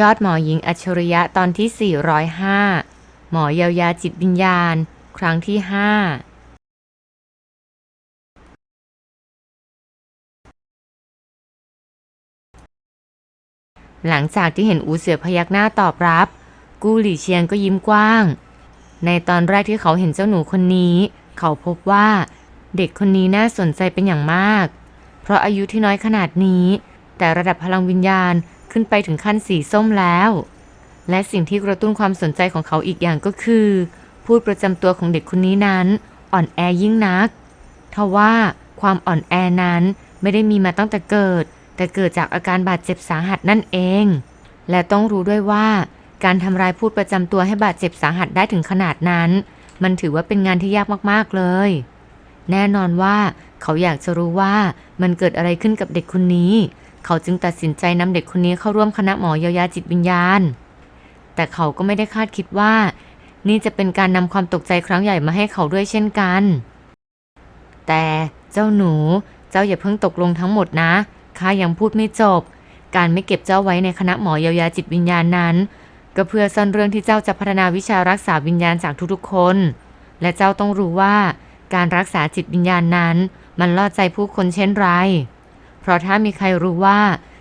ยอดหมอหญิงอัจฉริยะตอนที่ 405 หมอเยียวยาจิตวิญญาณ ครั้งที่ 5 หลังจากที่เห็นอูเสือพยักหน้าตอบรับ กู้หลี่เชียงก็ยิ้มกว้าง ในตอนแรกที่เขาเห็นเจ้าหนูคนนี้ เขาพบว่าเด็กคนนี้น่าสนใจเป็นอย่างมาก เพราะอายุที่น้อยขนาดนี้ แต่ระดับพลังวิญญาณ ขึ้นไปถึงขั้นสีส้มแล้ว และสิ่งที่กระตุ้นความสนใจของเขาอีกอย่างก็คือ พูดประจำตัวของเด็กคนนี้นั้น อ่อนแอยิ่งนักทว่าความอ่อนแอนั้นไม่ได้มีมาตั้งแต่เกิด แต่เกิดจากอาการบาดเจ็บสาหัสนั่นเอง และต้องรู้ด้วยว่า การทำร้ายพูดประจำตัวให้บาดเจ็บสาหัสได้ถึงขนาดนั้น มันถือว่าเป็นงานที่ยากมากๆเลย แน่นอนว่าเขาอยากจะรู้ว่ามันเกิดอะไรขึ้นกับเด็กคนนี้ เขาจึงตัดสินใจนำเด็กคนนี้เข้าร่วมคณะหมอเยียวยาจิตวิญญาณ แต่เขาก็ไม่ได้คาดคิดว่า นี่จะเป็นการนำความตกใจครั้งใหญ่มาให้เขาด้วยเช่นกัน แต่เจ้าหนูเจ้าอย่าเพิ่งตกลงทั้งหมดนะข้ายังพูดไม่จบ การไม่เก็บเจ้าไว้ในคณะหมอเยียวยาจิตวิญญาณนั้น ก็เพื่อซ่อนเรื่องที่เจ้าจะพัฒนาวิชารักษาวิญญาณจากทุกๆคน และเจ้าต้องรู้ว่า การรักษาจิตวิญญาณนั้น มันล่อใจผู้คนเช่นไร เพราะถ้ามีใครรู้ว่า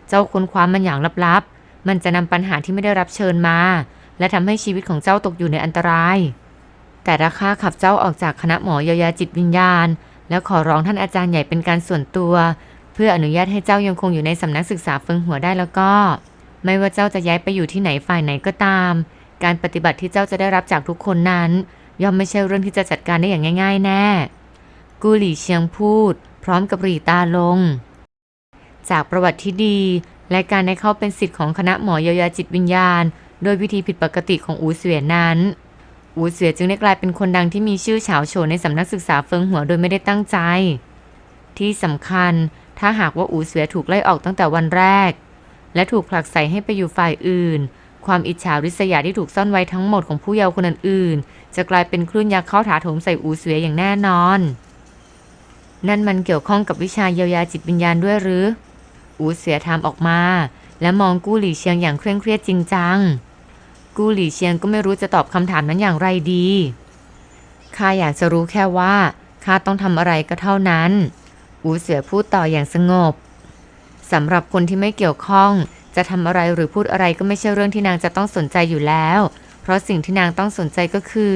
เจ้าค้นคว้ามันอย่างลับๆ มันจะนำปัญหาที่ไม่ได้รับเชิญมา และทำให้ชีวิตของเจ้าตกอยู่ในอันตราย แต่ถ้าข้าขับเจ้าออกจากคณะหมอเยียวยาจิตวิญญาณ แล้วขอร้องท่านอาจารย์ใหญ่เป็นการส่วนตัว เพื่ออนุญาตให้เจ้ายังคงอยู่ในสำนักศึกษาเฟิงหัวได้แล้วก็ ไม่ว่าเจ้าจะย้ายไปอยู่ที่ไหนฝ่ายไหนก็ตาม การปฏิบัติที่เจ้าจะได้รับจากทุกคนนั้น ย่อมไม่ใช่เรื่องที่จะจัดการได้อย่างง่าย ๆ แน่ กูหลี่เชียงพูด พร้อมกับหรีตาลง จากประวัติที่ดี และการได้เข้าเป็นสิทธิ์ของคณะหมอเยียวยาจิตวิญญาณ โดยวิธีผิดปกติของอูเสวียนนั้น อูเสวียจึงได้กลายเป็นคนดังที่มีชื่อเฉาโฉในสำนักศึกษาเฟิงหัวโดยไม่ได้ตั้งใจ ที่สำคัญถ้าหากว่าอูเสวียถูกไล่ออกตั้งแต่วันแรก และถูกผลักใส่ให้ไปอยู่ฝ่ายอื่น ความอิจฉาริษยาที่ถูกซ่อนไว้ทั้งหมดของผู้เยาว์คนอื่นๆจะกลายเป็นคลื่นยักษ์เข้าถาโถมใส่อูเสวียอย่างแน่นอนนั่นมันเกี่ยวข้องกับวิชาเยียวยาจิตวิญญาณด้วยหรือ อูเสียถามออกมา และมองกู้หลี่เชียงอย่างเคร่งเครียดจริงจัง กู้หลี่เชียงก็ไม่รู้จะตอบคำถามนั้นอย่างไรดีข้าอยากจะรู้แค่ว่าข้าต้องทำอะไรก็เท่านั้น อูเสือพูดต่ออย่างสงบสำหรับคนที่ไม่เกี่ยวข้อง จะทำอะไรหรือพูดอะไรก็ไม่ใช่เรื่องที่นางจะต้องสนใจอยู่แล้ว เพราะสิ่งที่นางต้องสนใจก็คือ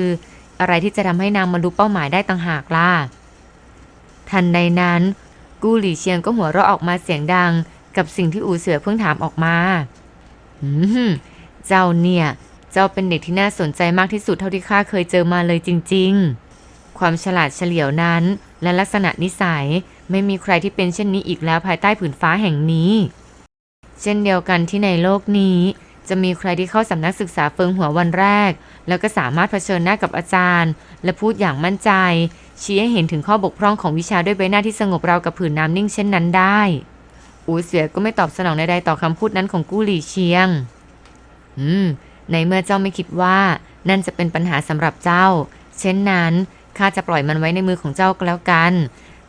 อะไรที่จะทำให้นางบรรลุเป้าหมายได้ต่างหากล่ะทันใดนั้น กู้หลี่เชียงก็หัวเราะออกมาเสียงดัง กับสิ่งที่อูเสือเพิ่งถามออกมาอืมเจ้าเนี่ย เจ้าเป็นเด็กที่น่าสนใจมากที่สุดเท่าที่ข้าเคยเจอมาเลยจริง ๆ ความฉลาดเฉลียวนั้น และลักษณะนิสัยไม่มีใครที่เป็นเช่นนี้อีกแล้วภายใต้ผืนฟ้าแห่งนี้ เช่นเดียวกันที่ในโลกนี้ จะมีใครที่เข้าสำนักศึกษาเฟิงหัววันแรก แล้วก็สามารถเผชิญหน้ากับอาจารย์ และพูดอย่างมั่นใจชี้ให้เห็นถึงข้อบกพร่องของวิชาด้วยใบหน้าที่สงบราวกับผืนน้ำนิ่งเช่นนั้นได้ อูเสียก็ไม่ตอบสนองใดๆต่อคำพูดนั้นของกู้หลี่เชียง อืม ในเมื่อเจ้าไม่คิดว่านั่นจะเป็นปัญหาสำหรับเจ้า เช่นนั้นข้าจะปล่อยมันไว้ในมือของเจ้าก็แล้วกัน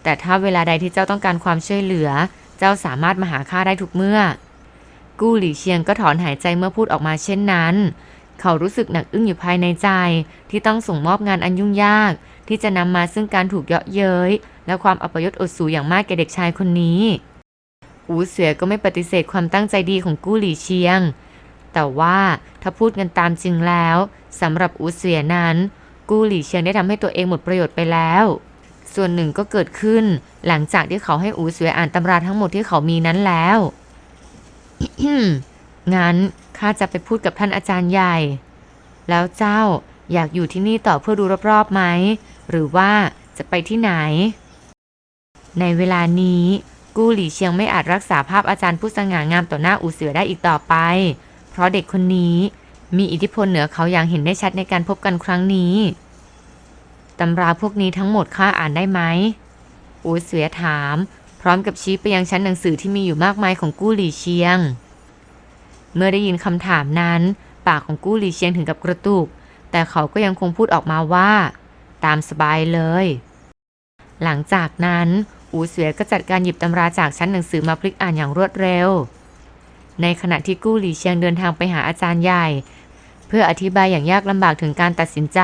แต่ถ้าเวลาใดที่เจ้าต้องการความช่วยเหลือ เจ้าสามารถมาหาข้าได้ทุกเมื่อ กู้หลี่เชียงก็ถอนหายใจเมื่อพูดออกมาเช่นนั้น เขารู้สึกหนักอึ้งอยู่ภายในใจ ที่ต้องส่งมอบงานอันยุ่งยาก ที่จะนำมาซึ่งการถูกเยาะเย้ยและความอัปยศอดสูอย่างมากแก่เด็กชายคนนี้ อูเสือก็ไม่ปฏิเสธความตั้งใจดีของกู้หลี่เชียง แต่ว่าถ้าพูดกันตามจริงแล้วสำหรับอูเสือนั้น กู้หลี่เชียงได้ทำให้ตัวเองหมดประโยชน์ไปแล้ว ส่วนหนึ่งก็เกิดขึ้นหลังจากที่เขาให้อูเสืออ่านตำราทั้งหมดที่เขามีนั้นแล้วงั้นข้าจะไปพูดกับท่านอาจารย์ใหญ่ แล้วเจ้าอยากอยู่ที่นี่ต่อเพื่อดูรอบๆไหม หรือว่าจะไปที่ไหน ในเวลานี้ กู้หลี่เชียงไม่อาจรักษาภาพอาจารย์ผู้สง่างามต่อหน้าอูเสือได้อีกต่อไป เพราะเด็กคนนี้มีอิทธิพลเหนือเขาอย่างเห็นได้ชัดในการพบกันครั้งนี้ ตำราพวกนี้ทั้งหมดข้าอ่านได้ไหม อูเสือถาม พร้อมกับชี้ไปยังชั้นหนังสือที่มีอยู่มากมายของกู้หลี่เชียง เมื่อได้ยินคำถามนั้น ปากของกู้หลี่เชียงถึงกับกระตุก แต่เขาก็ยังคงพูดออกมาว่า ตามสบายเลย หลังจากนั้น อูเสือก็จัดการหยิบตำราจากชั้นหนังสือมาพลิกอ่านอย่างรวดเร็ว ในขณะที่กู้หลี่เชียงเดินทางไปหาอาจารย์ใหญ่ เพื่ออธิบายอย่างยากลำบากถึงการตัดสินใจ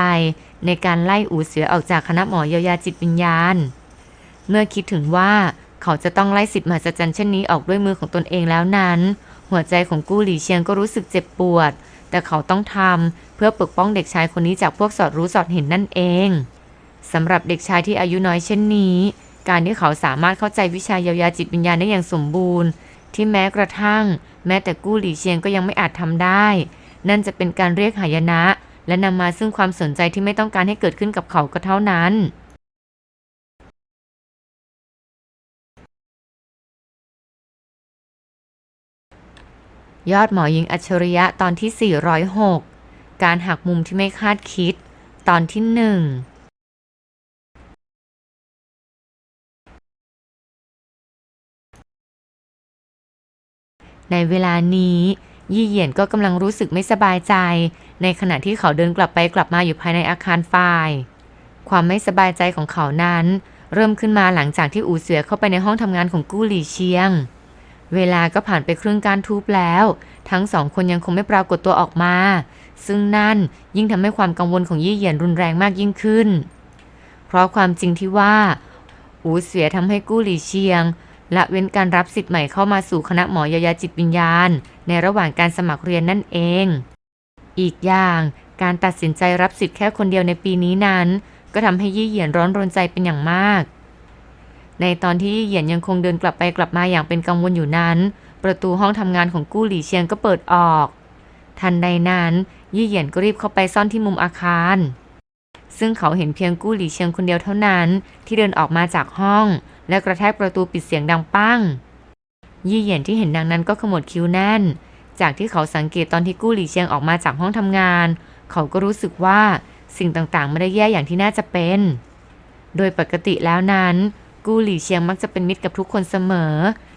ในการไล่อูเสือออกจากคณะหมอเยียวยาจิตวิญญาณ เมื่อคิดถึงว่าเขาจะต้องไล่สิทธิ์มหัศจรรย์เช่นนี้ออกด้วยมือของตนเองแล้วนั้น หัวใจของกู้หลี่เชียงก็รู้สึกเจ็บปวด แต่เขาต้องทำเพื่อปกป้องเด็กชายคนนี้จากพวกสอดรู้สอดเห็นนั่นเองสำหรับเด็กชายที่อายุน้อยเช่นนี้ การที่เขาสามารถเข้าใจวิชาเยียวยาจิตวิญญาณได้อย่างสมบูรณ์ ที่แม้กระทั่ง แม้แต่กู้หลีเชียงก็ยังไม่อาจทำได้ นั่นจะเป็นการเรียกหายนะ และนำมาซึ่งความสนใจที่ไม่ต้องการให้เกิดขึ้นกับเขาก็เท่านั้นยอดหมอยิงอัจฉริยะตอนที่ 406 การหักมุมที่ไม่คาดคิด ตอนที่ 1 ในเวลานี้ยี่เหยียนก็กำลังรู้สึกไม่สบายใจ ในขณะที่เขาเดินกลับไปกลับมาอยู่ภายในอาคารฝ่าย ความไม่สบายใจของเขานั้น เริ่มขึ้นมาหลังจากที่อูเสือเข้าไปในห้องทำงานของกู้หลี่เชียง เวลาก็ผ่านไปครึ่งการทูบแล้ว ทั้งสองคนยังคงไม่ปรากฏตัวออกมา ซึ่งนั่นยิ่งทำให้ความกังวลของยี่เหยียนรุนแรงมากยิ่งขึ้น เพราะความจริงที่ว่า อูเสียทำให้กู้หลี่เชียง ละเว้นการรับสิทธิ์ใหม่เข้ามาสู่คณะหมอยายาจิตวิญญาณ ในระหว่างการสมัครเรียนนั่นเอง อีกอย่างการตัดสินใจรับสิทธิ์แค่คนเดียวในปีนี้นั้น ก็ทำให้ยี่เหยียนร้อนรนใจเป็นอย่างมาก ในตอนที่ยี่เหยียนยังคงเดินกลับไปกลับมาอย่างเป็นกังวลอยู่นั้น ประตูห้องทำงานของกู้หลี่เชียงก็เปิดออก ทันใดนั้น ยี่เหยียนก็รีบเข้าไปซ่อนที่มุมอาคาร ซึ่งเขาเห็นเพียงกู้หลี่เชียงคนเดียวเท่านั้น ที่เดินออกมาจากห้อง และกระแทกประตูปิดเสียงดังปั้ง ยี่เหยียนที่เห็นดังนั้นก็ขมวดคิ้วแน่น จากที่เขาสังเกตตอนที่กู้หลี่เชียงออกมาจากห้องทำงาน เขาก็รู้สึกว่าสิ่งต่างๆ ไม่ได้แย่อย่างที่น่าจะเป็น โดยปกติแล้วนั้น กู้หลี่เชียงมักจะเป็นมิตรกับทุกคนเสมอ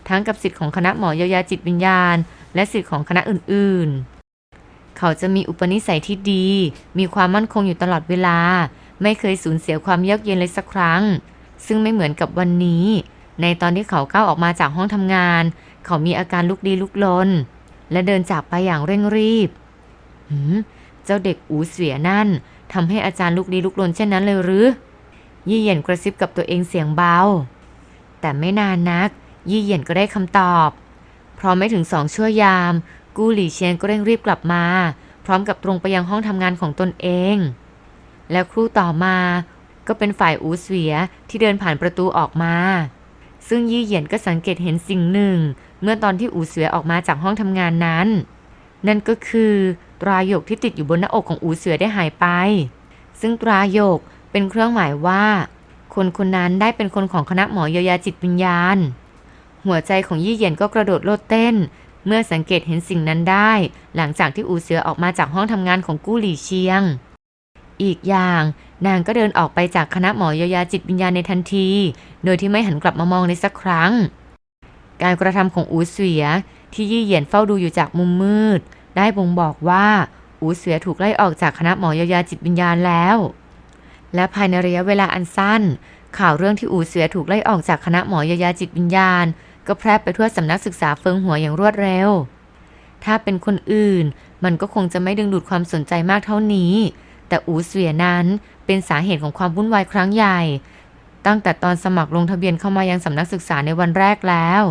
ทั้งกับสิทธิ์ของคณะหมอเยียวยาจิตวิญญาณ และสิทธิ์ของคณะอื่นๆ เขาจะมีอุปนิสัยที่ดี มีความมั่นคงอยู่ตลอดเวลา ไม่เคยสูญเสียความเยือกเย็นเลยสักครั้ง ซึ่งไม่เหมือนกับวันนี้ ในตอนที่เขาก้าวออกมาจากห้องทำงาน เขามีอาการลุกลี้ลุกลน และเดินจากไปอย่างเร่งรีบหืมเจ้าเด็กอูเสียนั่นทำให้อาจารย์ลุกลี้ลุกลนเช่นนั้นเลยหรือ ยี่เหยียนกระซิบกับตัวเองเสียงเบา แต่ไม่นานนัก ยี่เหยียนก็ได้คำตอบพอไม่ถึงสองชั่วยาม กู้หลี่เชียนก็เร่งรีบกลับมา พร้อมกับตรงไปยังห้องทำงานของตนเอง แล้วครู่ต่อมา ก็เป็นฝ่ายอูเสียที่เดินผ่านประตูออกมา ซึ่งยี่เหยียนก็สังเกตเห็นสิ่งหนึ่ง เมื่อตอนที่อูเสือออกมาจากห้องทำงานนั้น นั่นก็คือตราหยกที่ติดอยู่บนหน้าอกของอูเสือได้หายไป ซึ่งตราหยกเป็นเครื่องหมายว่า คนคนนั้นได้เป็นคนของคณะหมอเยียวยาจิตวิญญาณ หัวใจของยี่เหยียนก็กระโดดโลดเต้น เมื่อสังเกตเห็นสิ่งนั้นได้ หลังจากที่อูเสือออกมาจากห้องทำงานของกู้หลี่เชียง อีกอย่าง นางก็เดินออกไปจากคณะหมอเยียวยาจิตวิญญาณในทันที โดยที่ไม่หันกลับมามองเลยสักครั้ง การกระทำของอูเสือที่ยี่เหยียนเฝ้าดูอยู่จากมุมมืด ได้บ่งบอกว่าอูเสือถูกไล่ออกจากคณะหมอเยียวยาจิตวิญญาณแล้ว และภายในระยะเวลาอันสั้น ข่าวเรื่องที่อูเสือถูกไล่ออกจากคณะหมอเยียวยาจิตวิญญาณ ก็แพร่ไปทั่วสำนักศึกษาเฟิงหัวอย่างรวดเร็ว ถ้าเป็นคนอื่น มันก็คงจะไม่ดึงดูดความสนใจมากเท่านี้ แต่อูเสือนั้นเป็นสาเหตุของความวุ่นวายครั้งใหญ่ ตั้งแต่ตอนสมัครลงทะเบียนเข้ามายังสำนักศึกษาในวันแรกแล้ว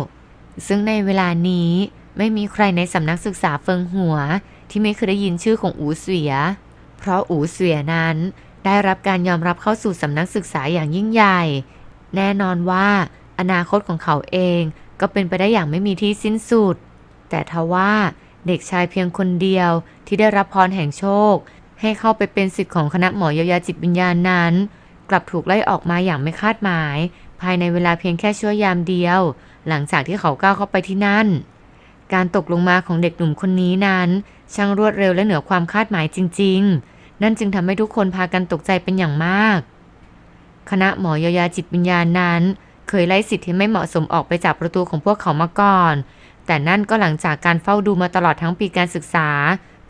ซึ่งในเวลานี้ไม่มีใครในสำนักศึกษาเฟิงหัว ที่ไม่เคยได้ยินชื่อของอูเสือเพราะอูเสือนั้นได้รับการยอมรับเข้าสู่สำนักศึกษาอย่างยิ่งใหญ่ แน่นอนว่าอนาคตของเขาเองก็เป็นไปได้อย่างไม่มีที่สิ้นสุด แต่ทว่าเด็กชายเพียงคนเดียวที่ได้รับพรแห่งโชค ให้เข้าไปเป็นสิทธิ์ของคณะหมอเยียวยาจิตวิญญาณนั้น กลับถูกไล่ออกมาอย่างไม่คาดหมาย ภายในเวลาเพียงแค่ชั่วยามเดียว หลังจากที่เขาก้าวเข้าไปที่นั่น การตกลงมาของเด็กหนุ่มคนนี้นั้น ช่างรวดเร็วและเหนือความคาดหมายจริง ๆ นั่นจึงทำให้ทุกคนพากันตกใจเป็นอย่างมาก คณะหมอเยียวยาจิตวิญญาณนั้น เคยไล่สิทธิ์ที่ไม่เหมาะสมออกไปจากประตูของพวกเขามาก่อน แต่นั่นก็หลังจากการเฝ้าดูมาตลอดทั้งปีการศึกษา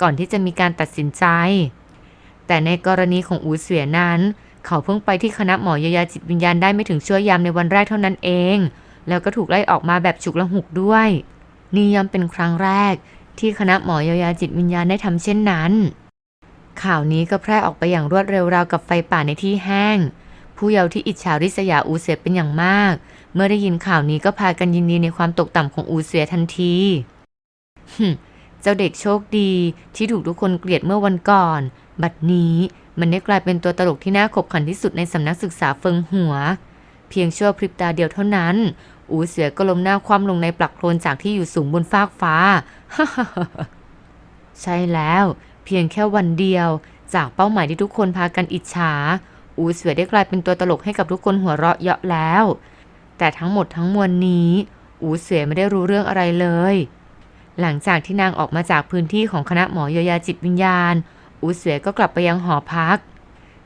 ก่อนที่จะมีการตัดสินใจ แต่ในกรณีของอูเสวียนั้น เขาเพิ่งไปที่คณะหมอยียาจิตวิญญาณได้ไม่ถึงชั่วยามในวันแรกเท่านั้นเอง แล้วก็ถูกไล่ออกมาแบบฉุกละหุกด้วย นี่ย่อมเป็นครั้งแรก ที่คณะหมอยายาจิตวิญญาณได้ทำเช่นนั้น ข่าวนี้ก็แพร่ออกไปอย่างรวดเร็วราวกับไฟป่าในที่แห้ง ผู้เยาว์ที่อิจฉาริษยาอูเสียเป็นอย่างมาก เมื่อได้ยินข่าวนี้ก็พากันยินดีในความตกต่ำของอูเสียทันทีหึเจ้าเด็กโชคดีที่ถูกทุกคนเกลียดเมื่อวันก่อน บัดนี้มันได้กลายเป็นตัวตลกที่น่าขบขันที่สุดในสำนักศึกษาเฟิงหัว เพียงชั่วพริบตาเดียวเท่านั้น อูเสือก็ล้มหน้าคว่ำลงในปลักโคลนจากที่อยู่สูงบนฟากฟ้า ใช่แล้ว เพียงแค่วันเดียว จากเป้าหมายที่ทุกคนพากันอิจฉา อูเสือได้กลายเป็นตัวตลกให้กับทุกคนหัวเราะเยาะแล้ว แต่ทั้งหมดทั้งมวลนี้ อูเสือไม่ได้รู้เรื่องอะไรเลย หลังจากที่นางออกมาจากพื้นที่ของคณะหมอยยาจิตวิญญาณ อูเสือก็กลับไปยังหอพัก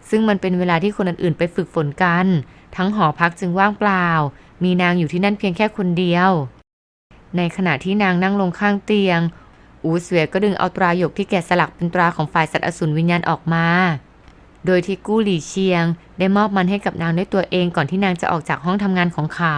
ซึ่งมันเป็นเวลาที่คนอื่นๆ ไปฝึกฝนกัน ทั้งหอพักจึงว่างเปล่า มีนางอยู่ที่นั่นเพียงแค่คนเดียว ในขณะที่นางนั่งลงข้างเตียง อูเสวยก็ดึงเอาตราหยกที่แกะสลักเป็นตราของฝ่ายสัตว์อสูรวิญญาณออกมา โดยที่กู้หลี่เชียง ได้มอบมันให้กับนางด้วยตัวเองก่อนที่นางจะออกจากห้องทำงานของเขา